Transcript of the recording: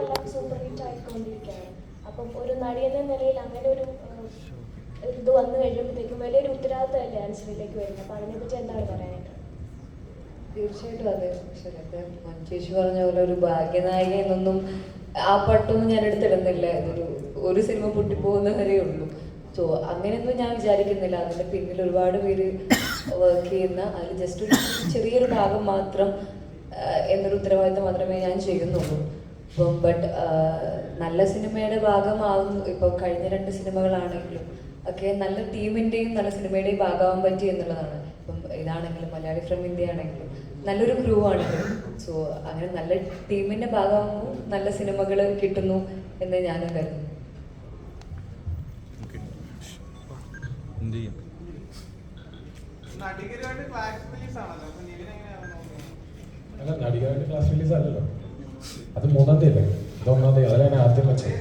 എല്ലാം super hit ആയിക്കൊണ്ടിരിക്കുകയാണ് അപ്പം ഒരു നടി എന്ന നിലയിൽ അങ്ങനെ ഒരു ഇത് വന്നു കഴിയുമ്പോഴത്തേക്കും വലിയൊരു ഉത്തരവാദിത്തമല്ലേ ആൻസറിലേക്ക് വരുന്നത്? അപ്പം അതിനെപ്പറ്റി എന്താണ് പറയാനായിട്ട്? തീർച്ചയായിട്ടും അതെ. ശരി അതെ മഞ്ചേഷി പറഞ്ഞ പോലെ ഒരു ഭാഗ്യനായക എന്നൊന്നും ആ പട്ടൊന്നും ഞാൻ എടുത്തിടുന്നില്ല ഇതൊരു ഒരു സിനിമ പൊട്ടിപ്പോകുന്ന വരെ ഉള്ളൂ. സോ അങ്ങനെയൊന്നും ഞാൻ വിചാരിക്കുന്നില്ല. അതിന്റെ പിന്നിൽ ഒരുപാട് പേര് വർക്ക് ചെയ്യുന്ന അതിൽ ജസ്റ്റ് ഒരു ചെറിയൊരു ഭാഗം മാത്രം എന്നൊരു ഉത്തരവാദിത്തം മാത്രമേ ഞാൻ ചെയ്യുന്നുള്ളൂ. ഇപ്പം ബട്ട് നല്ല സിനിമയുടെ ഭാഗമാകുന്നു ഇപ്പോൾ കഴിഞ്ഞ രണ്ട് സിനിമകളാണെങ്കിലും ഒക്കെ നല്ല ടീമിന്റെയും നല്ല സിനിമയുടെയും ഭാഗമാകാൻ പറ്റി എന്നുള്ളതാണ്. ഇപ്പം ഇതാണെങ്കിലും മലയാളി ഫ്രം ഇന്ത്യ ആണെങ്കിലും നല്ലൊരു ക്രൂ ആണെങ്കിലും സോ അങ്ങനെ നല്ല ടീമിന്റെ ഭാഗമാകുമ്പോൾ നല്ല സിനിമകൾ കിട്ടുന്നു എന്ന് ഞാനും കരുതുന്നു. ആണല്ലോ. അല്ല നടികരായിട്ട് ക്ലാസ് റിലീസ് അല്ലല്ലോ. അത് മൂന്നാം തീയതി. അല്ലേ ഇത് ഒന്നാം തീയതി. അതിലാണ് ആദ്യം വെച്ചത്